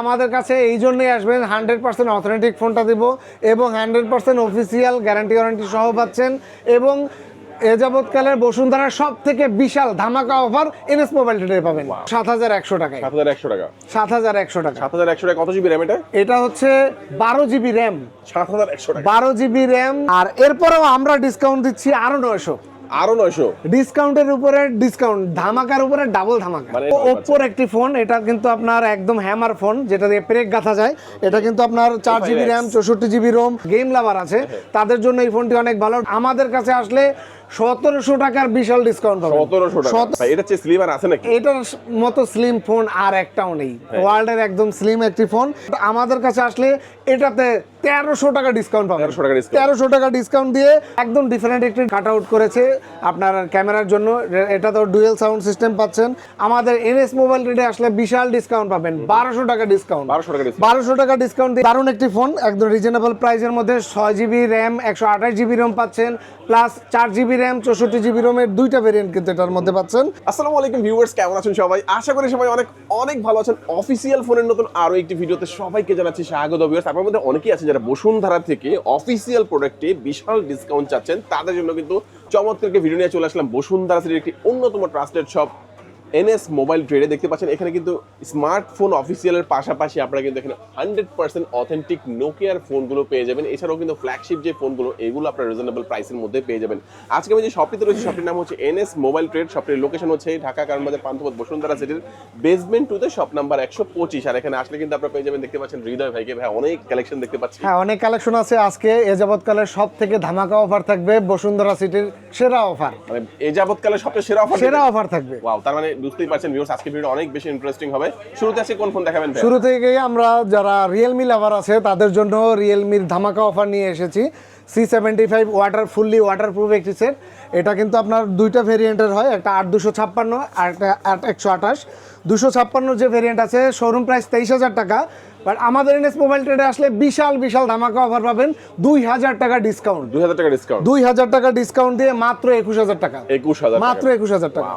আমাদের কাছে এই জন্যই আসবেন হান্ড্রেড পার্সেন্ট অথেন্টিক ফোনটা দিব এবং hundred percent official guarantee warranty সহ পাচ্ছেন এবং এ যাবৎকালের বসুন্ধরার সব থেকে বিশাল ধামাকা অফার এনএস মোবাইল ট্রেডে পাবেন। সাত হাজার একশো টাকা সাত হাজার একশো টাকা। সাত হাজার একশো টাকা। সাত হাজার একশো টাকা কত জিবি র্যাম এটা? এটা হচ্ছে বারো জিবি র্যাম সাত হাজার একশো টাকা। বারো জিবি র্যাম আর এরপরেও আমরা ডিসকাউন্ট দিচ্ছি আরও নয়শো। আরও নয়শো। ডিসকাউন্টের উপরে ডিসকাউন্ট ধামাকার উপরে ডাবল ধামাকা। মানে ওপ্পোর একটি ফোন এটা কিন্তু আপনার একদম হ্যামার ফোন যেটা দিয়ে প্রেক গাথা যায়। এটা কিন্তু আপনার চার জিবি র্যাম চৌষট্টি জিবি রোম গেম লাভার আছে। তাদের জন্য এই ফোনটি অনেক ভালো। আমাদের কাছে আসলে সতেরোশো টাকার বিশাল ডিসকাউন্ট পাবেন। সতেরোশো টাকা। এটা চেয়ে স্লিমার আছে নাকি? এটার মতো স্লিম ফোন আর একটাও নেই। ওয়ার্ল্ডের একদম স্লিম একটি ফোন আমাদের কাছে আসলে এটাতে তেরোশো টাকা ডিসকাউন্ট পাবেন। 1300 টাকা তেরোশো টাকা ডিসকাউন্ট দিয়ে একদম ডিফারেন্ট একটি কাট আউট করেছে আপনার ক্যামেরার জন্য। এটা তো ডুয়েল সাউন্ড সিস্টেম পাচ্ছেন। আমাদের এনএস মোবাইল রেটে আসলে বিশাল ডিসকাউন্ট পাবেন। বারোশো টাকা ডিসকাউন্ট বারোশো টাকা বারোশো টাকা ডিসকাউন্ট দিয়ে দারুণ একটি ফোন একদম রিজনেবল প্রাইসের মধ্যে ছয় জিবি র্যাম একশো আঠাশ জিবি র্যাম পাচ্ছেন। প্লাস চার জিবি র্যাম, চৌষট্টি জিবি রোমের দুইটা ভেরিয়েন্ট কিন্তু এটার মধ্যে পাচ্ছেন। আসসালামু আলাইকুম ভিউয়ার্স কেমন আছেন সবাই? আশা করি সবাই অনেক অনেক ভালো আছেন। অফিসিয়াল ফোনের নতুন আরও একটি ভিডিওতে সবাইকে জানাচ্ছি স্বাগত ভিউয়ার্স আপনার মধ্যে অনেকেই আছেন যারা বসুন্ধরা থেকে অফিসিয়াল প্রোডাক্টে বিশাল ডিসকাউন্ট চাচ্ছেন। তাদের জন্য কিন্তু চমৎকার ভিডিও নিয়ে চলে আসলাম। বসুন্ধরা সিটির একটি অন্যতম ট্রাস্টেড শপ এনএস মোবাইল ট্রেডে দেখতে পাচ্ছেন এখানে কিন্তু স্মার্টফোন অফিসিয়ালের পাশাপাশি আপনারা কিন্তু এখানে হান্ড্রেড পার্সেন্ট অথেন্টিক নোকিয়ার ফোনগুলো পেয়ে যাবেন। এছাড়াও কিন্তু ফ্ল্যাগশিপ যে ফোনগুলো এগুলো আপনার রিজনেবল প্রাইসের মধ্যে পেয়ে যাবেন। আজকে আমি যে শপটিতে রয়েছে শপটির নাম হচ্ছে এনএস মোবাইল ট্রেড। শপটির লোকেশন হচ্ছে ঢাকা কারণবাজার পান্থপথ বসুন্ধরা সিটির বেসমেন্ট টুতে শপ নাম্বার একশো পঁচিশ। আর এখানে আসলে কিন্তু আপনারা পেয়ে যাবেন দেখতে পাচ্ছেন হৃদয় ভাইকে। ভাই অনেক কালেকশন দেখতে পাচ্ছি। হ্যাঁ অনেক কালেকশন আছে। আজকে এ যাবৎকালের সব থেকে ধামাকা অফার থাকবে বসুন্ধরা সিটির সেরা অফার মানে এই যাবৎকালে সবচেয়ে সেরা অফার সেরা অফার থাকবে। ওয়াও তার মানে বুঝতেই পারছেন ভিউয়ার্স আজকে ভিডিও অনেক বেশি ইন্টারেস্টিং হবে। শুরুতে আছে কোন ফোন দেখাবেন শুরু থেকে আমরা যারা রিয়েলমি লাভার আছে, তাদের জন্য রিয়েলমির ধামাকা অফার নিয়ে এসেছি। C seventy five water fully waterproof একটি সেট এটা কিন্তু আপনার দুইটা ভেরিয়েন্টের হয়, একটা আট দুশো ছাপ্পান্ন আর একটা আট একশো আঠাশ। দুশো ছাপ্পান্ন যে ভেরিয়েন্ট আছে শোরুম প্রাইস তেইশ হাজার টাকা। বাট আমাদের এনএস মোবাইল ট্রেডে আসলে বিশাল বিশাল ধামাকা অফার পাবেন দুই হাজার টাকা ডিসকাউন্ট দুই হাজার টাকা ডিসকাউন্ট দুই হাজার টাকা ডিসকাউন্ট দিয়ে মাত্র একুশ হাজার টাকা। একুশ হাজার মাত্র একুশ হাজার টাকা।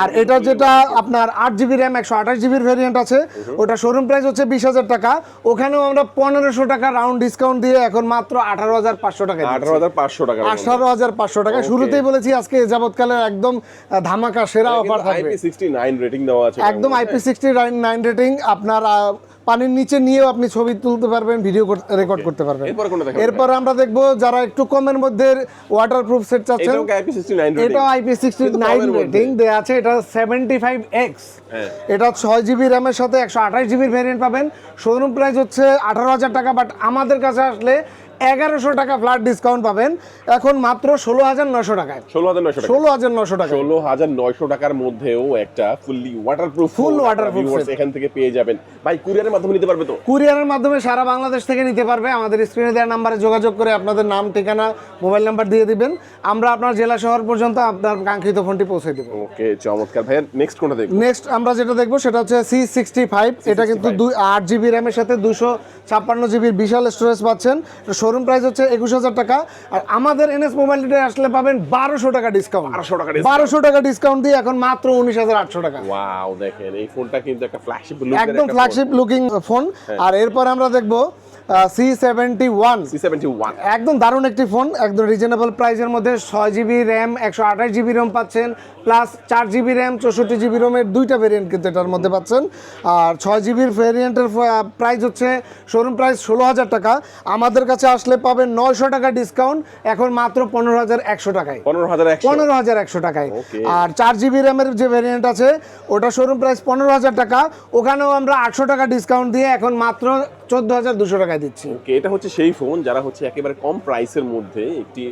আর এটা যেটা আপনার আট জিবি র্যাম একশো আঠাশ জিবির ভেরিয়েন্ট আছে ওটা শোরুম প্রাইস হচ্ছে বিশ হাজার টাকা। ওখানেও আমরা পনেরোশো টাকা রাউন্ড ডিসকাউন্ট দিয়ে এখন মাত্র আঠারো হাজার পাঁচশো টাকা আঠারো হাজার পাঁচশো টাকা আঠারো হাজার পাঁচশো টাকা। শুরুতেই বলেছি আজকে যাবৎকালের একদম ধামাকা সেরা অফার থাকবে। আইপি সিক্সটি নাইন রেটিং দেওয়া আছে। একদম আইপি সিক্সটি নাইন রেটিং আপনার পানির নিচে নিয়েও আপনি ছবি তুলতে পারবেন ভিডিও রেকর্ড করতে পারবেন। এরপর আমরা দেখব যারা একটু কমের মধ্যে ওয়াটার প্রুফ সেট চাচ্ছেন এটা আইপি সিক্সটি নাইন রেটিং দেওয়া আছে এটা সেভেন্টি ফাইভ এক্স। এটা ছয় জিবি র্যামের সাথে একশো আঠাশ জিবির ভ্যারিয়েন্ট পাবেন। শোরুম প্রাইস হচ্ছে আঠারো হাজার টাকা বাট আমাদের কাছে আসলে এগারোশো টাকা ফ্ল্যাট ডিসকাউন্ট পাবেন। এখন মাত্র ষোলো হাজার নশো টাকায়। ষোলো হাজার নয়শো ষোলো হাজার নশো টাকা ষোলো হাজার নয়শো টাকার মধ্যেও একটা fully waterproof Full waterproof set। এখান থেকে পেয়ে যাবেন। ভাই কুরিয়ারের মাধ্যমে নিতে পারবে তো? কুরিয়ারের মাধ্যমে সারা বাংলাদেশ থেকে নিতে পারবে। আমাদের স্ক্রিনে দেওয়ার নাম্বারে যোগাযোগ করে আপনাদের নাম ঠিকানা মোবাইল নাম্বার দিয়ে দিবেন। আমরা আপনার জেলা শহর পর্যন্ত আপনার কাঙ্ক্ষিত ফোনটি পৌঁছে দেবো। ওকে চমৎকার। ভাইয়া নেক্সট কোনটা দেখব? নেক্সট আমরা যেটা দেখব সেটা হচ্ছে সি সিক্সটি ফাইভ এটা কিন্তু দুই আট জিবি র্যামের সাথে দুশো ছাপ্পান্ন জিবির বিশাল স্টোরেজ পাচ্ছেন। শোরুম প্রাইস হচ্ছে একুশ হাজার টাকা। আর আমাদের এনএস মোবাইল আসলে পাবেন বারোশো টাকা ডিসকাউন্ট বারোশো টাকা বারোশো টাকা ডিসকাউন্ট দিয়ে এখন মাত্র উনিশ হাজার আটশো টাকা। ওয়াও দেখেন এই ফোনটা কিন্তু একটা ফ্ল্যাগশিপ একদম ফ্ল্যাগশিপ লুকিং ফোন আর এরপর আমরা দেখব C seventy one C seventy one একদম দারুণ একটি ফোন একদম রিজনেবল প্রাইসের মধ্যে ছয় জিবি র্যাম একশো আঠাশ জিবি রোম পাচ্ছেন প্লাস চার জিবি র্যাম চৌষট্টি জিবি রোমের দুইটা ভেরিয়েন্ট কিন্তু এটার মধ্যে পাচ্ছেন। আর ছয় জিবির ভেরিয়েন্টের প্রাইস হচ্ছে শোরুম প্রাইস ষোলো হাজার টাকা। আমাদের কাছে আসলে পাবেন নয়শো টাকা ডিসকাউন্ট এখন মাত্র পনেরো হাজার একশো টাকায়। পনেরো হাজার পনেরো হাজার একশো টাকায়। আর চার জিবি র্যামের যে ভেরিয়েন্ট আছে ওটা শোরুম প্রাইস পনেরো হাজার টাকা ওখানেও আমরা আটশো টাকা ডিসকাউন্ট দিয়ে এখন মাত্র চোদ্দ হাজার দুশো টাকায় দিচ্ছি। ওকে এটা হচ্ছে সেই ফোন যারা হচ্ছে একেবারে কম প্রাইসের মধ্যে একটি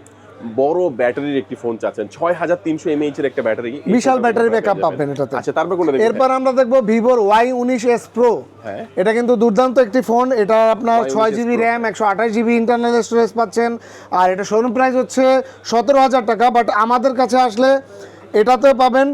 বড় ব্যাটারির একটি ফোন চাচ্ছেন। ছয় হাজার তিনশো এমএইচ এর একটা ব্যাটারি বিশাল ব্যাটারি ব্যাকআপ পাবেন এটাতে। আচ্ছা তারপর কোনটা এরপর আমরা দেখব ভিভোর ওয়াই উনিশ এস প্রো হ্যাঁ। এটা কিন্তু দুর্দান্ত একটি ফোন এটা আপনার ছয় জিবি র্যাম একশো আঠাশ জিবি ইন্টারনাল স্টোরেজ পাচ্ছেন আর এটা শোরুম প্রাইস হচ্ছে সতেরো হাজার টাকা বাট আমাদের কাছে আসলে এটাতে পাবেন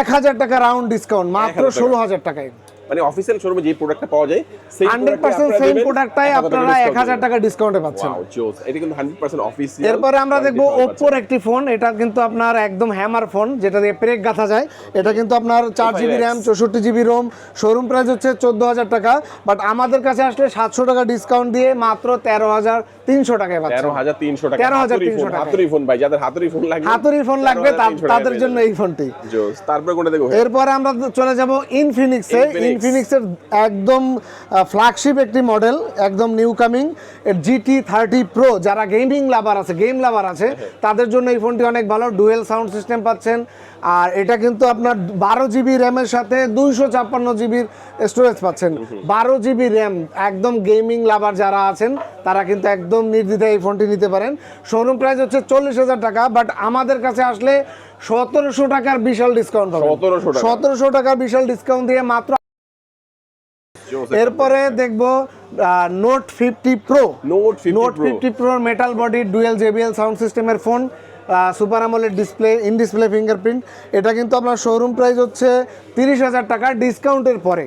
এক হাজার টাকা রাউন্ড ডিসকাউন্ট মাত্র ষোলো হাজার টাকায়। মানে অফিসিয়াল শোরুমে যে প্রোডাক্টটা পাওয়া যায় সেই হান্ড্রেড পার্সেন্ট সেম প্রোডাক্টটাই আপনারা এক হাজার টাকা ডিসকাউন্টে পাচ্ছেন। ওয়াও জোস এটা কিন্তু 100% অফিসিয়াল এরপরে আমরা দেখব ওপ্পোর একটি ফোন এটা কিন্তু আপনার একদম হ্যামার ফোন যেটা দিয়ে পেরেক গাঁথা যায়। এটা কিন্তু আপনার চার জিবি র্যাম চৌষট্টি জিবি রোম শোরুম প্রাইস হচ্ছে চোদ্দ হাজার টাকা বাট আমাদের কাছে আসলে সাতশো টাকা ডিসকাউন্ট দিয়ে মাত্র তেরো হাজার তিনশো টাকায় পাচ্ছেন। তেরো হাজার তিনশো টাকা। 13,300 হাতুড়ি ফোন, টাকা। হাতুড়ি ফোন ভাই যাদের হাতুড়ি ফোন লাগবে হাতুড়ি ফোন লাগবে 13,300 তাদের জন্য এই ফোনটি। জোস তারপরে কোনটা দেখো এরপরে আমরা চলে যাব ইনফিনিক্সে। ইনফিনিক্সের একদম ফ্ল্যাগশিপ একটি মডেল একদম new coming GT thirty pro যারা গেমিং লাভার আছে গেম লাভার আছে তাদের জন্য এই ফোনটি অনেক ভালো। ডুয়েল সাউন্ড সিস্টেম পাচ্ছেন। আর এটা কিন্তু আপনার বারো জিবি র্যামের সাথে দুইশো ছাপ্পান্ন জিবির স্টোরেজ পাচ্ছেন। বারো জিবি র্যাম একদম গেমিং লাভার যারা আছেন তারা কিন্তু একদম নির্দ্বিধায় এই ফোনটি নিতে পারেন। শোরুম প্রাইস হচ্ছে চল্লিশ হাজার টাকা বাট আমাদের কাছে আসলে সতেরোশো টাকার বিশাল ডিসকাউন্ট পাবেন। 1700 টাকা। সতেরোশো টাকার বিশাল ডিসকাউন্ট দিয়ে মাত্র এরপরে দেখব note fifty pro note fifty প্রোর metal body dual JBL sound সিস্টেমের phone super AMOLED display in display fingerprint এটা কিন্তু আপনার শোরুম প্রাইস হচ্ছে তিরিশ হাজার টাকা ডিসকাউন্টের পরে।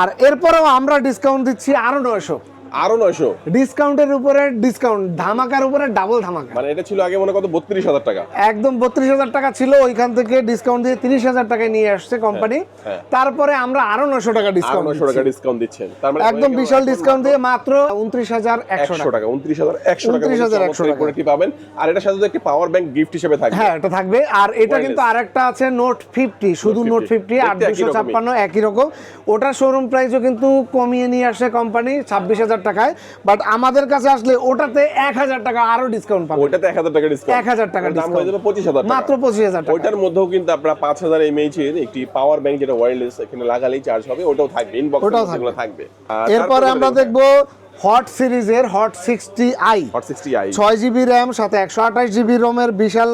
আর এরপরেও আমরা ডিসকাউন্ট দিচ্ছি আরও নয়শো। আরও নয়শো। ডিসকাউন্টের উপরে ডিসকাউন্ট ধামাকার উপরে ডাবল ধামাকা। মানে এটা ছিল আগে মনে কত বত্রিশ হাজার টাকা। একদম বত্রিশ হাজার টাকা ছিল ওইখান থেকে ডিসকাউন্ট দিয়ে তিরিশ হাজার টাকায় নিয়ে আসছে কোম্পানি হ্যাঁ। তারপরে আমরা আরও নশো টাকা ডিসকাউন্ট নয়শো টাকা ডিসকাউন্ট দিচ্ছেন। তার মানে একদম বিশাল ডিসকাউন্ট দিয়ে মাত্র উনত্রিশ হাজার একশো একশো টাকা টাকা। উনত্রিশ হাজার একশো টাকা 29,100 টাকা। প্রোডাক্টটি পাবেন। আর এটার সাথে একটি পাওয়ার ব্যাংক গিফট হিসেবে থাকবে হ্যাঁ এটা থাকবে। আর এটা। কিন্তু আরেকটা আছে নোট ফিফটি শুধু নোট 50 ফিফটি আট দেখতে একই দুশো ছাপ্পান্ন একই রকম। ওটার শোরুম প্রাইসও কিন্তু কমিয়ে নিয়ে আসে কোম্পানি ছাব্বিশ হাজার টাকায় বাট আমাদের কাছে আসলে ওটাতে এক হাজার টাকা আরও ডিসকাউন্ট পাবে ওইটাতে এক হাজার টাকা ডিসকাউন্ট 1000 টাকা দাম হয়ে যাবে পঁচিশ হাজার মাত্র পঁচিশ হাজার টাকা। ওইটার মধ্যেও কিন্তু আপনারা পাঁচ হাজার এমএইচ এর একটি পাওয়ার ব্যাংক যেটা ওয়্যারলেস এখানে লাগালেই চার্জ হবে ওটাও থাকবে ইনবক্স ওটাও ওটাও থাকবে। এরপরে আমরা দেখব হট সিরিজের hot sixty i hot sixty i ছয় জিবি র্যাম সাথে একশো আঠাশ জিবি রোমের বিশাল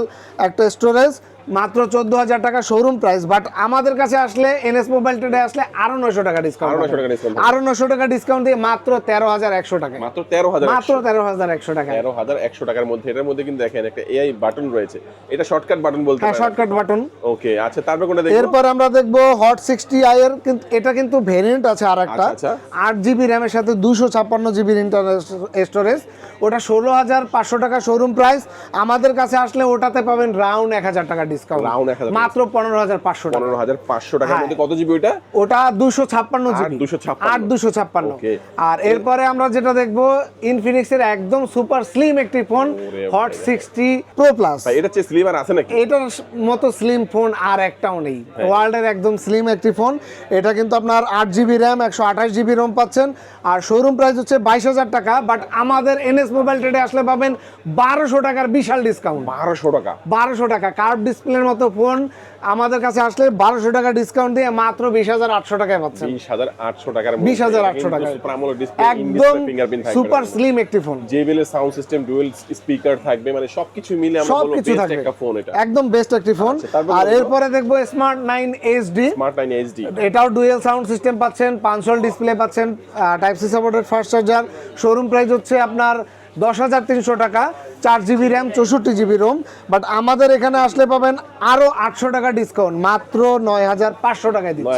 একটা স্টোরেজ মাত্র চোদ্দ হাজার টাকা শোরুম প্রাইস বাট আমাদের কাছে আসলে এনএস মোবাইল ট্রেডে আসলে আরও নয়শো টাকা ডিসকাউন্ট আরও 900 টাকা discount পাবেন। আরও নয়শো টাকা ডিসকাউন্ট দিয়ে মাত্র তেরো হাজার একশো টাকা। মাত্র তেরো হাজার মাত্র তেরো হাজার একশো টাকা। তেরো হাজার একশো টাকার মধ্যে এটার মধ্যে কিন্তু দেখেন একটা এআই বাটন রয়েছে। এটা শর্টকাট বাটন বলতে হ্যাঁ শর্টকাট বাটন ওকে আচ্ছা তারপর কোনটা দেখব? এরপর আমরা দেখব হট সিক্সটি আই এর কিন্তু এটা কিন্তু ভেরিয়েন্ট আছে আর একটা আচ্ছা, আট জিবি র্যামের সাথে দুশো ছাপ্পান্ন জিবির ইন্টারনেট স্টোরেজ ওটা ষোলো হাজার পাঁচশো টাকা শোরুম প্রাইস আমাদের কাছে আসলে ওটাতে পাবেন রাউন্ড এক হাজার টাকা ডিসকাউন্ট Round 1000 মাত্র পনেরো হাজার পাঁচশো টাকা। পনেরো হাজার পাঁচশো টাকার। মধ্যে কত জিবি ওটা জিবি 256 আট দুশো ছাপ্পান্ন। Okay. আর এরপরে আমরা যেটা দেখব ইনফিনিক্স এর একদম সুপার স্লিম একটি ফোন হট বাবা। সিক্সটি প্রো প্লাস এটা চেয়ে স্লিভার আছে নাকি? এটার মতো স্লিম ফোন আর একটাও নেই। হ্যাঁ। ওয়ার্ল্ডের একদম স্লিম একটি ফোন এটা কিন্তু আপনার আট জিবি র্যাম একশো আঠাশ জিবি রোম পাচ্ছেন। আর শোরুম প্রাইস হচ্ছে বাইশ হাজার টাকা বাট আমাদের এনএস মোবাইল ট্রেডে আসলে পাবেন বারোশো টাকার বিশাল ডিসকাউন্ট বারোশো টাকা। বারোশো টাকা। কার্ভ ডিসপ্লের মতো ফোন আমাদের কাছে আসলে বারোশো টাকা ডিসকাউন্ট দিয়ে মাত্র বিশ হাজার আটশো টাকায় পাচ্ছেন। বিশ হাজার আটশো টাকার 20,800 টাকায়। একদম একদম সুপার স্লিম একটি phone JBL sound system dual speaker থাকবে মানে সবকিছু মিলে আমরা সব বেস্ট থাকবে। ফোন এটা। একদম বেস্ট একটি ফোন আচ্ছা, আর এরপরে দেখব smart nine HD smart nine HD এটাও ডুয়েল সাউন্ড সিস্টেম পাচ্ছেন পাঁচশোল ডিসপ্লে পাচ্ছেন type C supported fast charger showroom price হচ্ছে আপনার দশ হাজার তিনশো টাকা চার জিবি র্যাম চৌষট্টি জিবি রোম বাট আমাদের এখানে আসলে পাবেন আরও আটশো টাকা ডিসকাউন্ট মাত্র নয় হাজার পাঁচশো টাকায় দিচ্ছি।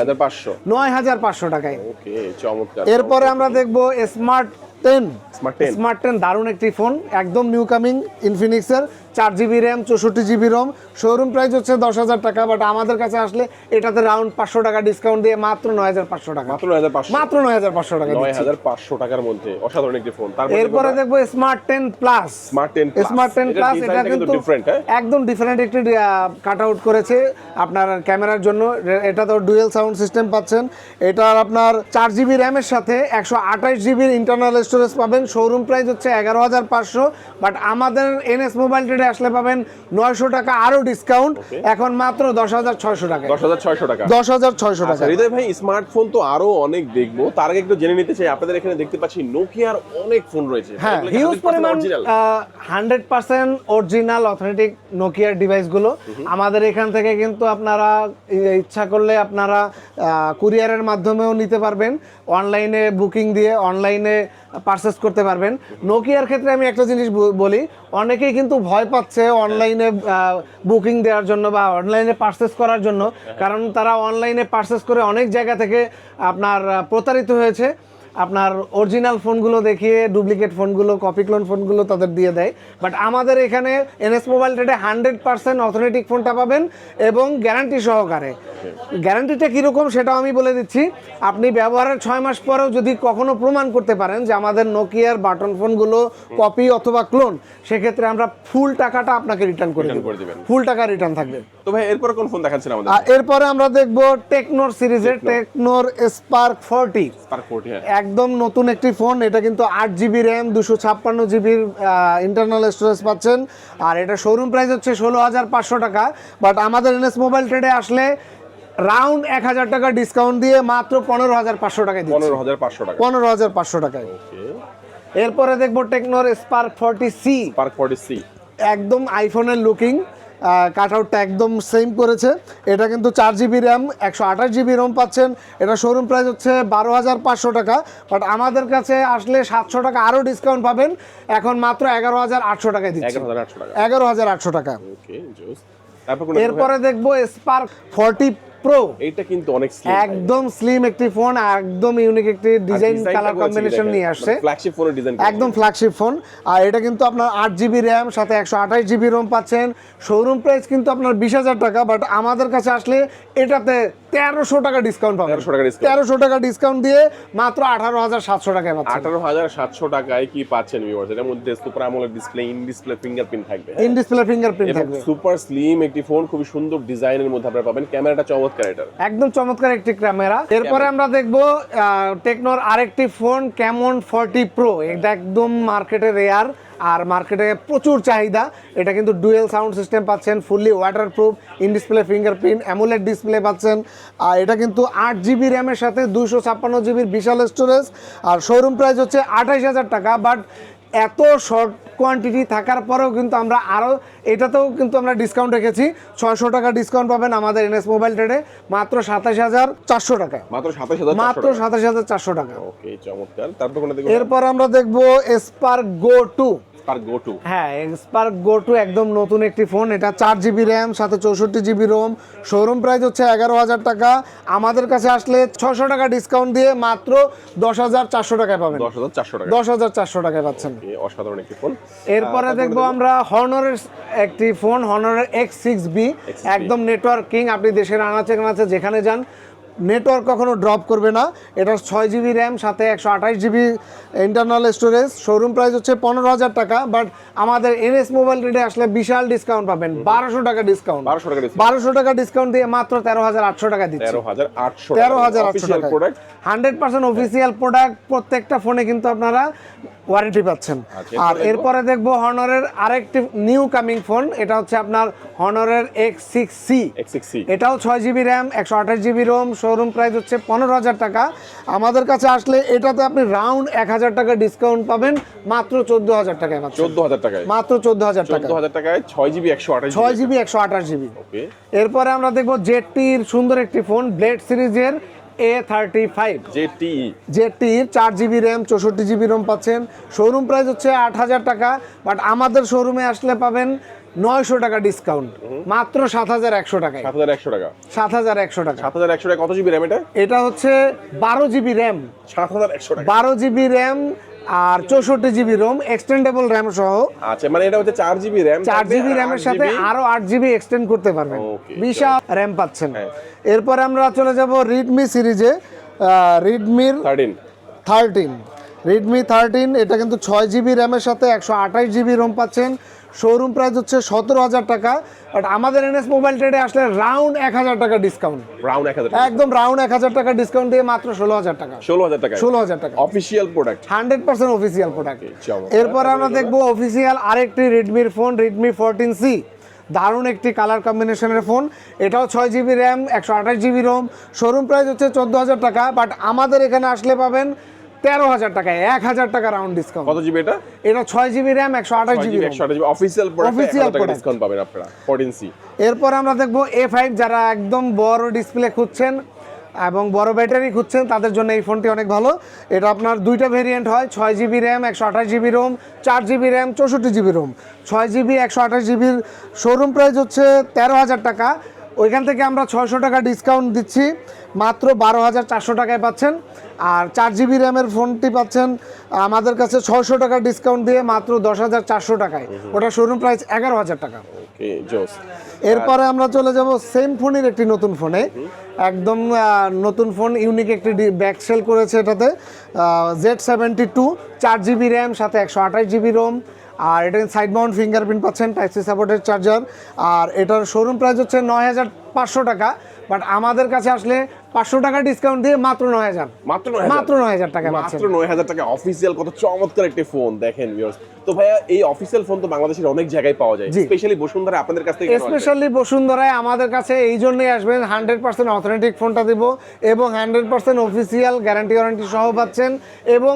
নয় হাজার পাঁচশো? টাকায়। এরপরে আমরা দেখব স্মার্ট টেন স্মার্ট টেন দারুণ একটি ফোন একদম নিউ কামিং ইনফিনিক্সের চার জিবি র্যাম চৌষট্টি জিবি রোম শোরুম প্রাইস হচ্ছে দশ হাজার টাকা বাট আমাদের কাছে আসলে এটাতে রাউন্ড পাঁচশো টাকা ডিসকাউন্ট দিয়ে মাত্র নয় হাজার পাঁচশো টাকা। মাত্র নয় হাজার পাঁচশো। মাত্র নয় হাজার পাঁচশো টাকা নয় হাজার পাঁচশো টাকার মধ্যে অসাধারণ একটি ফোন এরপরে দেখব smart ten plus 10 Plus। Smart ten plus এটা কিন্তু হ্যাঁ? একদম ডিফারেন্ট একটি কাট আউট করেছে আপনার ক্যামেরার জন্য। এটা তো ডুয়েল সাউন্ড সিস্টেম পাচ্ছেন। এটার আপনার চার জিবি র্যামের সাথে একশো আঠাশ জিবির ইন্টারনাল স্টোরেজ পাবেন। শোরুম প্রাইস হচ্ছে এগারো হাজার পাঁচশো বাট আমাদের এনএস মোবাইল ট্রেডে আসলে পাবেন নয়শো টাকা আরও ডিসকাউন্ট এখন মাত্র দশ হাজার ছয়শো টাকা। দশ হাজার ছয়শো টাকা। দশ হাজার ছয়শো টাকা। আচ্ছা হৃদয় ভাই স্মার্টফোন তো আরও অনেক দেখব। তার আগে একটু জেনে নিতে চাই আপনাদের এখানে দেখতে পাচ্ছি নোকিয়ার অনেক ফোন রয়েছে। হ্যাঁ হিউজ পরিমাণ হান্ড্রেড পার্সেন্ট অরিজিনাল অথেন্টিক নোকিয়ার ডিভাইসগুলো আমাদের এখান থেকে কিন্তু আপনারা ইচ্ছা করলে আপনারা কুরিয়ারের মাধ্যমেও নিতে পারবেন। অনলাইনে বুকিং দিয়ে অনলাইনে পারচেস করতে পারবেন। নোকিয়ার ক্ষেত্রে আমি একটা জিনিস বলি, অনেকেই কিন্তু ভয় পাচ্ছে অনলাইনে বুকিং দেওয়ার জন্য বা অনলাইনে পারচেস করার জন্য, কারণ তারা অনলাইনে পারচেস করে অনেক জায়গা থেকে আপনার প্রতারিত হয়েছে। আপনার অরিজিনাল ফোনগুলো দেখিয়ে ডুপ্লিকেট ফোনগুলো কপি ক্লোন ফোনগুলো তাদের দিয়ে দেয়। বাট আমাদের এখানে এনএস মোবাইল ট্রেডে হান্ড্রেড পার্সেন্ট অথেন্টিক ফোনটা পাবেন এবং গ্যারান্টি সহকারে। গ্যারান্টিটা কীরকম সেটাও আমি বলে দিচ্ছি। আপনি ব্যবহারের ছয় মাস পরেও যদি কখনো প্রমাণ করতে পারেন যে আমাদের নোকিয়ার বাটন ফোনগুলো কপি অথবা ক্লোন সেক্ষেত্রে আমরা ফুল টাকাটা আপনাকে রিটার্ন করে দিবেন। ফুল টাকা রিটার্ন থাকবে। তো ভাই এরপরে কোন ফোন দেখাচ্ছেন আমাদের? এরপরে আমরা দেখব টেকনোর সিরিজের টেকনোর স্পার্ক ফোরটি স্পার্ক 40 হ্যাঁ। একদম নতুন একটি ফোন। এটা কিন্তু আট জিবি র্যাম দুশো ছাপ্পান্ন জিবির ইন্টারনাল স্টোরেজ পাচ্ছেন। আর এটা শোরুম প্রাইস হচ্ছে ষোলো হাজার পাঁচশো টাকা। বাট আমাদের এনএস মোবাইল ট্রেডে আসলে রাউন্ড এক হাজার টাকা ডিসকাউন্ট দিয়ে মাত্র পনেরো হাজার পাঁচশো টাকায় দিচ্ছি। পনেরো হাজার পাঁচশো টাকা পনেরো হাজার পাঁচশো টাকায়। এরপরে দেখব টেকনোর spark forty C spark 40 C একদম আইফোনের লুকিং কাট আউটটা একদম সেম করেছে। এটা কিন্তু চার জিবি র্যাম একশো আঠাশ জিবি রোম পাচ্ছেন। এটা শোরুম প্রাইস হচ্ছে বারো হাজার পাঁচশো টাকা। বাট আমাদের কাছে আসলে সাতশো টাকা আরও ডিসকাউন্ট পাবেন। এখন মাত্র এগারো হাজার আটশো টাকায় দিচ্ছে। এগারো হাজার আটশো টাকা। এরপরে দেখব? স্পার্ক ফর্টি প্রো এইটা কিন্তু অনেক slim, একদম স্লিম একটি ফোন একদম ইউনিক একটি ডিজাইন কালার কম্বিনেশন নিয়ে আসছে। মানে flagship ফোনের ডিজাইন একদম ফ্ল্যাগশিপ ফোন আর এটা কিন্তু আপনার আট জিবি র্যাম সাথে একশো আঠাশ জিবি রোম পাচ্ছেন। শোরুম প্রাইস কিন্তু আপনার বিশ হাজার টাকা বাট আমাদের কাছে আসলে এটাতে তেরোশো টাকা ডিসকাউন্ট পাবেন। 1300 টাকা discount। তেরোশো টাকা ডিসকাউন্ট দিয়ে মাত্র আঠারো হাজার সাতশো টাকায় পাচ্ছেন। আঠারো হাজার সাতশো টাকায় কি পাচ্ছেন ভিউয়ার্স এটার মধ্যে super AMOLED display in display fingerprint থাকবে ইন ডিসপ্লে ফিঙ্গারপ্রিন্ট থাকবে। সুপার স্লিম একটি ফোন খুবই সুন্দর ডিজাইনের মধ্যে আপনারা পাবেন। ক্যামেরাটা চমৎকার এটার একদম চমৎকার একটি ক্যামেরা। এরপরে আমরা দেখব টেকনোর আরেকটি ফোন ক্যামন ফর্টি প্রো এটা একদম মার্কেটে রেয়ার আর মার্কেটে প্রচুর চাহিদা। এটা কিন্তু ডুয়েল সাউন্ড সিস্টেম পাচ্ছেন fully waterproof in display fingerprint AMOLED display পাচ্ছেন। আর এটা কিন্তু আট জিবি র্যামের সাথে দুশো ছাপ্পান্ন জিবির বিশাল স্টোরেজ আর শোরুম প্রাইস হচ্ছে আঠাইশ হাজার টাকা বাট এত শর্ট কোয়ান্টিটি থাকার পরেও কিন্তু আমরা আরও এটাতেও কিন্তু আমরা ডিসকাউন্ট রেখেছি। ছয়শো টাকা ডিসকাউন্ট পাবেন আমাদের এনএস মোবাইল ট্রেডে মাত্র সাতাশ হাজার চারশো টাকা। মাত্র সাতাশ হাজার মাত্র সাতাশ হাজার চারশো টাকা। ওকে চমৎকার। তারপর এরপর আমরা দেখব spark go two spark go two হ্যাঁ স্পার্ক গো টু একদম নতুন একটি ফোন এটা চার জিবি র্যাম সাথে চৌষট্টি জিবি রোম শোরুম প্রাইস হচ্ছে এগারো হাজার টাকা। আমাদের কাছে আসলে ছশো টাকা ডিসকাউন্ট দিয়ে মাত্র দশ হাজার চারশো টাকায় পাবেন। দশ হাজার চারশো টাকা দশ হাজার চারশো টাকায় পাচ্ছেন। অসাধারণ একটি ফোন এরপরে দেখব আমরা হনরের একটি ফোন হনরের এক্স সিক্স বি একদম নেটওয়ার্কিং আপনি দেশের আনাচে কানাচে যেখানে যান নেটওয়ার্ক কখনো ড্রপ করবে না। এটা ছয় জিবি র্যাম সাথে একশো আঠাশ GB internal storage showroom price হচ্ছে পনেরো হাজার টাকা বাট আমাদের এনএস মোবাইল রেটে আসলে বিশাল ডিসকাউন্ট পাবেন। বারোশো টাকা ডিসকাউন্ট বারোশো টাকা বারোশো টাকা ডিসকাউন্ট দিয়ে মাত্র তেরো হাজার আটশো টাকা দিচ্ছি। তেরো হাজার আটশো টাকা। হান্ড্রেড পার্সেন্ট অফিসিয়াল প্রোডাক্ট প্রত্যেকটা ফোনে কিন্তু আপনারা ওয়ারেন্টি পাচ্ছেন। আচ্ছা, আর এরপরে দেখব হনরের আরেকটি নিউ কামিং ফোন এটা হচ্ছে আপনার হনরের এক্স সিক্স সি এটাও ছয় জিবি র্যাম একশো আঠাশ জিবি রোম শোরুম প্রাইস হচ্ছে পনেরো হাজার টাকা। আমাদের কাছে আসলে এটাতে আপনি রাউন্ড এক হাজার টাকা ডিসকাউন্ট পাবেন মাত্র চোদ্দ হাজার টাকায় চোদ্দ হাজার টাকায়? মাত্র চোদ্দ হাজার টাকা। হাজার টাকায় ছয় জিবি একশো আঠাশ ছয় জিবি একশো আঠাশ জিবি এরপরে আমরা দেখব জেটটির সুন্দর একটি ফোন ব্লেড সিরিজের। A thirty five J T জেটির চার জিবি র্যাম চৌষট্টি জিবি রোম পাচ্ছেন। শোরুম প্রাইস হচ্ছে আট হাজার টাকা বাট আমাদের শোরুমে আসলে পাবেন নয়শো টাকা ডিসকাউন্ট মাত্র সাত হাজার একশো টাকা সাত হাজার একশো টাকা। সাত হাজার একশো টাকা। সাত হাজার একশো টাকা। কত জিবি র্যাম এটা? এটা হচ্ছে বারো জিবি র্যাম। সাত হাজার একশো টাকা। বারো জিবি র্যাম আর চৌষট্টি জিবি রোম এক্সটেন্ডেবল র্যাম সহ। আচ্ছা মানে এটা হচ্ছে চার জিবি র্যাম চার জিবি র্যামের সাথে আরও আট জিবি এক্সটেন্ড করতে পারবেন। বিশাল র্যাম পাচ্ছেন। এরপর এরপরে আমরা চলে যাব রিডমি সিরিজে রিডমির থার্টিন থার্টিন রেডমি থার্টিন এটা কিন্তু ছয় জিবি র্যামের সাথে একশো আঠাশ জিবি রোম পাচ্ছেন। শোরুম প্রাইস হচ্ছে সতেরো হাজার টাকা বাট আমাদের এনএস মোবাইল ট্রেডে আসলে রাউন্ড এক হাজার টাকা ডিসকাউন্ট রাউন্ড এক হাজার একদম রাউন্ড এক হাজার টাকা ডিসকাউন্ট দিয়ে মাত্র ষোলো হাজার টাকা। ষোলো হাজার টাকা। ষোলো হাজার টাকা। Official product hundred percent official product এরপর আমরা দেখব অফিসিয়াল আরেকটি রেডমির ফোন রেডমি ফোরটিন সি দারুণ একটি কালার কম্বিনেশনের ফোন এটাও ছয় জিবি র্যাম একশো আঠাশ জিবি রোম শোরুম প্রাইস হচ্ছে চোদ্দ হাজার টাকা বাট আমাদের এখানে আসলে পাবেন তেরো হাজার টাকা এক হাজার টাকা রাউন্ড ডিসকাউন্ট কত জিবি এটা? এটা ছয় জিবি র্যাম একশো আঠাশ জিবি একশো আঠাশ জিবি অফিসিয়াল product। ডিসকাউন্ট পাবেন আপনারা ফোরটিন সি এরপর আমরা দেখব এ ফাইভ যারা একদম বড় ডিসপ্লে খুঁজছেন এবং বড় ব্যাটারি খুঁজছেন তাদের জন্য এই ফোনটি অনেক ভালো। এটা আপনার দুইটা ভেরিয়েন্ট হয় ছয় জিবি র্যাম একশো আঠাশ জিবি রোম চার জিবি র্যাম চৌষট্টি জিবি রোম ছয় জিবি একশো আঠাশ জিবির শোরুম প্রাইস হচ্ছে তেরো হাজার টাকা। ওইখান থেকে আমরা ছয়শো টাকা ডিসকাউন্ট দিচ্ছি মাত্র বারো হাজার চারশো টাকায় পাচ্ছেন। আর চার জিবি র্যামের ফোনটি পাচ্ছেন আমাদের কাছে ছয়শো টাকা ডিসকাউন্ট দিয়ে মাত্র দশ হাজার চারশো টাকায়। ওটা শোরুম প্রাইস এগারো হাজার টাকা। এরপরে আমরা চলে যাব সেম ফোনের একটি নতুন ফোনে একদম নতুন ফোন ইউনিক একটি ব্যাক সেল করেছে এটাতে। জেড সেভেন্টি টু চার জিবি র্যাম সাথে একশো আঠাশ জিবি রোম আর এটা সাইড মাউন্ট ফিঙ্গারপ্রিন্ট পাচ্ছেন টাইপ সি সাপোর্টেড চার্জার আর এটার শোরুম প্রাইস হচ্ছে নয় হাজার পাঁচশো টাকা। বাট আমাদের কাছে আসলে পাঁচশো টাকা ডিসকাউন্ট দিয়ে মাত্র নয় হাজার। মাত্র মাত্র নয় হাজার টাকা মাত্র নয় হাজার টাকা অফিসিয়াল কত চমৎকার একটি ফোন দেখেন ভিউয়ার্স তো ভাইয়া এই অফিসিয়াল ফোন তো বাংলাদেশের অনেক জায়গায় পাওয়া যায় স্পেশালি বসুন্ধরা আপনাদের কাছ থেকে স্পেশালি বসুন্ধরায় আমাদের কাছে এই জন্যই আসবেন হান্ড্রেড পার্সেন্ট অথেন্টিক ফোনটা দিব এবং hundred percent official guarantee warranty সহ পাচ্ছেন এবং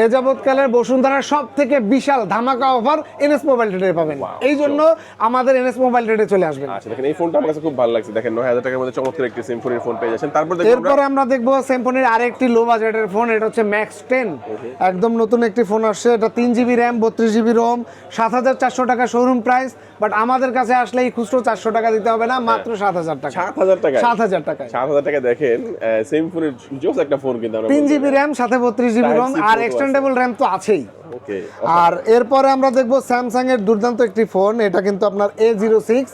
এ যাবৎকালের বসুন্ধরার সব থেকে বিশাল ধামাকা অফার এনএস মোবাইল ট্রেডে পাবেন। এই জন্য আমাদের এনএস মোবাইল ট্রেডে চলে আসবেন। আচ্ছা দেখেন এই ফোনটা আমার কাছে খুব ভালো লাগছে। দেখেন নয় হাজার টাকার মধ্যে চমৎকার একটি সিম্ফোনির ফোন পেয়ে যাচ্ছেন। তারপর দেখুন এরপরে আমরা দেখব স্যামসংয়ের আরেকটি লো বাজেটের ফোন এটা হচ্ছে ম্যাক্স টেন একদম নতুন একটি ফোন আসছে। এটা তিন জিবি র্যাম বত্রিশ জিবি রোম সাত হাজার চারশো টাকা শোরুম প্রাইস বাট আমাদের কাছে আসলে এই খুচরো চারশো টাকা দিতে হবে না মাত্র সাত হাজার টাকা। সাত হাজার টাকা সাত হাজার টাকা সাত হাজার টাকা দেখেন সেম ফোনের জোস একটা ফোন কিন্তু তিন জিবি র্যাম সাথে বত্রিশ জিবি রম আর এক্সটেন্ডেবল র্যাম তো আছেই। আর এরপরে আমরা দেখব স্যামসাং এর দুর্দান্ত একটি ফোন এটা কিন্তু আপনার এ জিরো সিক্স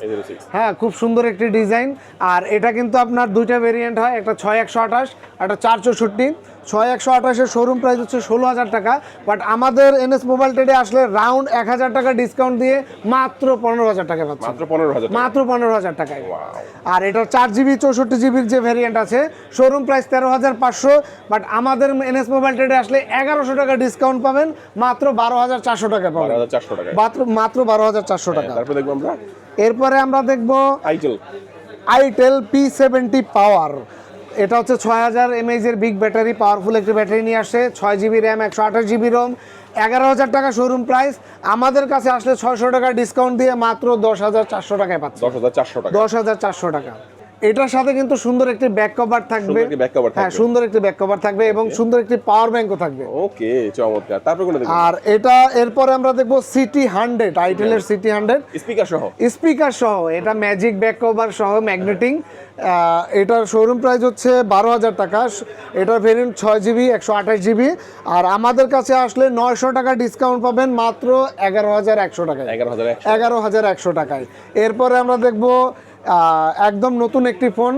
হ্যাঁ খুব সুন্দর একটি ডিজাইন। আর এটা কিন্তু আপনার দুইটা ভেরিয়েন্ট হয় একটা ছয় একশো আঠাশ একটা চার চৌষট্টি। ছয় একশো আঠাশের শোরুম প্রাইস হচ্ছে ষোলো হাজার টাকা বাট আমাদের এনএস মোবাইল ট্রেডে আসলে রাউন্ড এক হাজার টাকা ডিসকাউন্ট দিয়ে মাত্র পনেরো হাজার টাকা পাচ্ছে। মাত্র পনেরো হাজার টাকা। মাত্র পনেরো হাজার টাকায়। আর এটা চার জিবি চৌষট্টি জিবির যে ভেরিয়েন্ট আছে শোরুম প্রাইস তেরো হাজার পাঁচশো বাট আমাদের এনএস মোবাইল ট্রেডে আসলে এগারোশো টাকা ডিসকাউন্ট পাবেন মাত্র বারো হাজার চারশো টাকা হাজার চারশো টাকা মাত্র বারো হাজার চারশো টাকা। তারপর দেখব আমরা। এরপরে আমরা দেখব title itel P seventy power এটা হচ্ছে ছয় হাজার এমএইচ এর বিগ ব্যাটারি পাওয়ারফুল একটি ব্যাটারি নিয়ে আসছে। ছয় জিবি র্যাম একশো আঠাশ জিবি রোম এগারো হাজার টাকা শোরুম প্রাইস আমাদের কাছে আসলে ছয়শো টাকা ডিসকাউন্ট দিয়ে মাত্র দশ হাজার চারশো টাকায় পাচ্ছে দশ হাজার চারশো টাকা। দশ হাজার চারশো টাকা। এটার সাথে কিন্তু সুন্দর একটি ব্যাক কভার থাকবে। back cover হ্যাঁ সুন্দর একটি ব্যাক কভার থাকবে এবং সুন্দর একটি পাওয়ার ব্যাংকও থাকবে। ওকে চমৎকার। তারপর দেখব? আর এটা এরপরে আমরা দেখব সিটি হান্ড্রেড আইটেলের সিটি হান্ড্রেড স্পিকার সহ। স্পিকার সহ এটা ম্যাজিক ব্যাক কভার সহ ম্যাগনেটিং এটার শোরুম প্রাইস হচ্ছে বারো হাজার টাকা। এটার ভেরিয়েন্ট ছয় জিবি একশো আঠাশ জিবি আর আমাদের কাছে আসলে নয়শো টাকা ডিসকাউন্ট পাবেন মাত্র এগারো হাজার একশো টাকায়। এগারো হাজার একশো টাকায়। এরপরে আমরা দেখব একদম নতুন একটি ফোন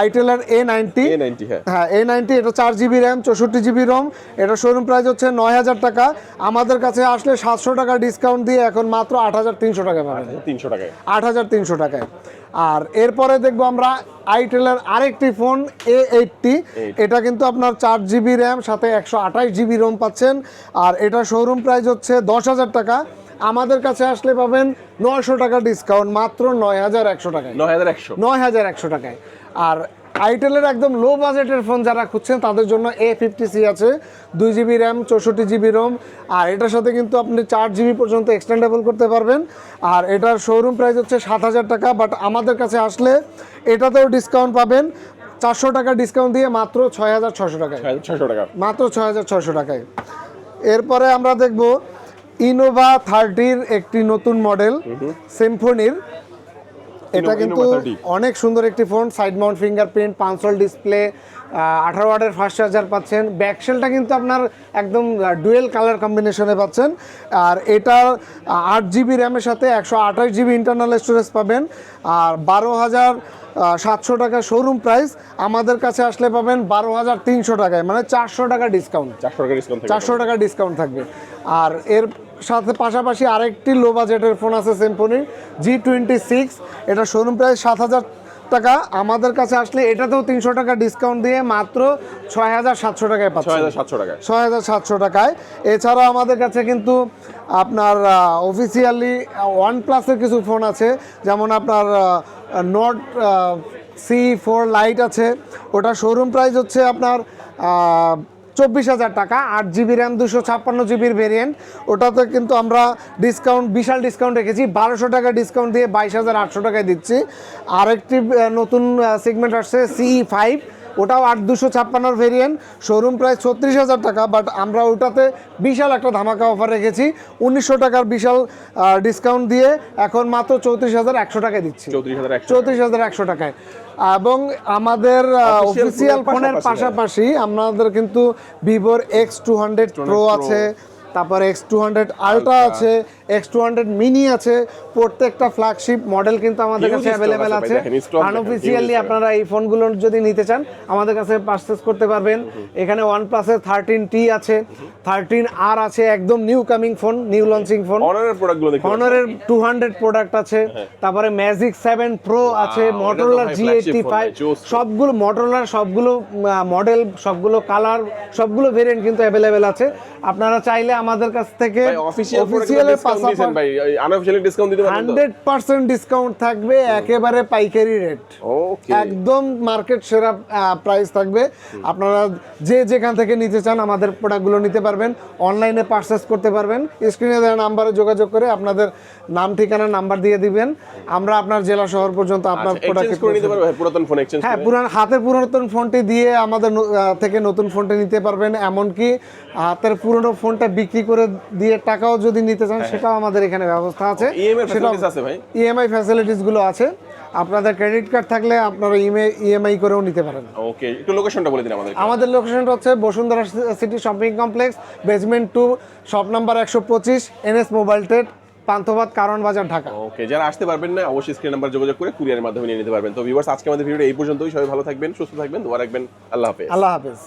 আইটেলের এ নাইনটি হ্যাঁ। হ্যাঁ এ নাইনটি এটা চার জিবি র্যাম চৌষট্টি জিবি রোম এটা শোরুম প্রাইস হচ্ছে নয় হাজার টাকা। আমাদের কাছে আসলে সাতশো টাকা ডিসকাউন্ট দিয়ে এখন মাত্র আট হাজার তিনশো টাকা পাবেন। তিনশো টাকায়। আট হাজার তিনশো টাকায়। আর এরপরে দেখব আমরা আইটেলের আরেকটি ফোন এ এইটটি এটা কিন্তু আপনার চার জিবি র্যাম সাথে একশো আঠাশ জিবি রোম পাচ্ছেন। আর এটা শোরুম প্রাইস হচ্ছে দশ হাজার টাকা। আমাদের কাছে আসলে পাবেন নয়শো টাকা ডিসকাউন্ট মাত্র নয় হাজার একশো টাকায়। নয় হাজার একশো। নয় হাজার একশো টাকায়। আর আইটেলের একদম লো বাজেটের ফোন যারা খুঁজছেন তাদের জন্য এ ফিফটি সি আছে দুই জিবি র্যাম চৌষট্টি জিবি রোম আর এটার সাথে কিন্তু আপনি চার জিবি পর্যন্ত এক্সটেন্ডেবল করতে পারবেন। আর এটার শোরুম প্রাইস হচ্ছে সাত হাজার টাকা বাট আমাদের কাছে আসলে এটাতেও ডিসকাউন্ট পাবেন। চারশো টাকা ডিসকাউন্ট দিয়ে মাত্র ছয় হাজার ছশো টাকায়। ছশো টাকা। মাত্র ছয় হাজার ছশো টাকায়। এরপরে আমরা দেখব ইনোভা থার্টির একটি নতুন মডেল সিম্ফনির এটা কিন্তু অনেক সুন্দর একটি phone side mount fingerprint punch hole display আঠারো ওয়ার্ডের ফাস্ট চার্জার পাচ্ছেন। ব্যাকসেলটা কিন্তু আপনার একদম ডুয়েল কালার কম্বিনেশনে পাচ্ছেন। আর এটার আট জিবি র্যামের সাথে একশো আঠাশ জিবি ইন্টারনাল স্টোরেজ পাবেন। আর বারো হাজার সাতশো টাকা শোরুম প্রাইস আমাদের কাছে আসলে পাবেন বারো হাজার তিনশো টাকায়। মানে চারশো টাকা ডিসকাউন্ট চারশো টাকা ডিসকাউন্ট চারশো টাকা ডিসকাউন্ট থাকবে। আর এর সাথে পাশাপাশি আরেকটি লো বাজেটের ফোন আছে সিম্পনির জি টোয়েন্টি সিক্স এটা শোরুম প্রাইস সাত হাজার টাকা। আমাদের কাছে আসলে এটাতেও তিনশো টাকা ডিসকাউন্ট দিয়ে মাত্র ছয় হাজার সাতশো টাকায় হাজার সাতশো টাকায়। ছয় হাজার সাতশো টাকায়। এছাড়াও আমাদের কাছে কিন্তু আপনার অফিসিয়ালি ওয়ান প্লাসের কিছু ফোন আছে। যেমন আপনার নট সি ফোর লাইট আছে। ওটা শোরুম প্রাইস হচ্ছে আপনার চব্বিশ হাজার টাকা, আট জিবি র্যাম, দুশো ছাপ্পান্ন জিবির ভেরিয়েন্ট ওটাতে কিন্তু আমরা ডিসকাউন্ট বিশাল ডিসকাউন্ট রেখেছি। বারোশো টাকা ডিসকাউন্ট দিয়ে বাইশ হাজার আটশো টাকায় দিচ্ছি। আরেকটি নতুন সিগমেন্ট আসছে সিই ফাইভ ওটাও আট দুশো ছাপ্পান্নর ভেরিয়েন্ট শোরুম প্রায় ছত্রিশ হাজার টাকা বাট আমরা ওটাতে বিশাল একটা ধামাকা অফার রেখেছি। উনিশশো টাকার বিশাল ডিসকাউন্ট দিয়ে এখন মাত্র চৌত্রিশ হাজার একশো টাকায় দিচ্ছি। চৌত্রিশ হাজার একশো টাকায়। এবং আমাদের অফিসিয়াল ফোনের পাশাপাশি আমাদের কিন্তু ভিভোর এক্স টু হান্ড্রেড প্রো আছে। তারপর এক্স টু হান্ড্রেড আলট্রা আছে এক্স টু হান্ড্রেড মিনি আছে প্রত্যেকটা ফ্ল্যাগশিপ মডেল কিন্তু আমাদের কাছে অ্যাভেলেবেল আছে আনঅফিসিয়ালি আপনারা এই ফোনগুলো যদি নিতে চান আমাদের কাছে পারচেস করতে পারবেন। এখানে ওয়ান প্লাসের থার্টিন টি আছে থার্টিন আর আছে একদম new coming phone new launching phone অনারের প্রোডাক্টগুলো হনারের টু হান্ড্রেড প্রোডাক্ট আছে তারপরে ম্যাজিক সেভেন প্রো আছে মটোরোলার জি এইটটি ফাইভ সবগুলো মটোরোলার সবগুলো মডেল সবগুলো কালার সবগুলো ভেরিয়েন্ট কিন্তু অ্যাভেলেবেল আছে। আপনারা চাইলে আমাদের কাছ থেকে অফিসিয়াল ভাই ডিসকাউন্ট দিতে পারবেন ডিসকাউন্ট থাকবে একেবারে পাইকারি রেট ওকে একদম মার্কেট সেরা প্রাইস থাকবে। আপনারা যে যেখান থেকে নিতে চান আমাদের প্রোডাক্টগুলো নিতে পারবেন অনলাইনে পারচেস করতে পারবেন। স্ক্রিনে দেওয়া নাম্বারে যোগাযোগ করে আপনাদের নাম ঠিকানা নাম্বার দিয়ে দিবেন। আমরা আপনার জেলা শহর পর্যন্ত আপনার প্রোডাক্ট আচ্ছা, করে নিতে পারবে ভাই পুরাতন ফোন এক্সচেঞ্জ হ্যাঁ পুরান হাতের পুরাতন ফোনটি দিয়ে আমাদের থেকে নতুন ফোনটি নিতে পারবেন। এমনকি হাতের পুরনো ফোনটা বিক্রি করে দিয়ে টাকাও যদি নিতে চান সেটাও আমাদের এখানে ব্যবস্থা আছে। ইএমআই ফ্যাসিলিটিস ইএমআই ফ্যাসিলিটিসগুলো আছে। আপনাদের ক্রেডিট কার্ড থাকলে আপনারা ইএমআই করেও নিতে পারেন। ওকে একটু লোকেশনটা বলে দিন আমাদের আমাদের লোকেশনটা হচ্ছে Bashundhara city shopping complex basement two shop number একশো পঁচিশ এনএস মোবাইল ট্রেড পান্থবাদ কারণ বাজার ঢাকা। ওকে যারা আসতে পারবেন না অবশ্যই স্ক্রিন নাম্বার যোগাযোগ করে কুরিয়ারের মাধ্যমে নিয়ে নিতে পারবেন। তো ভিউয়ার্স আজকে আমাদের ভিডিওটা এই পর্যন্তই। সবাই ভালো থাকবেন সুস্থ থাকবেন দোয়া রাখবেন। আল্লাহ হাফেজ। আল্লাহ হাফেজ।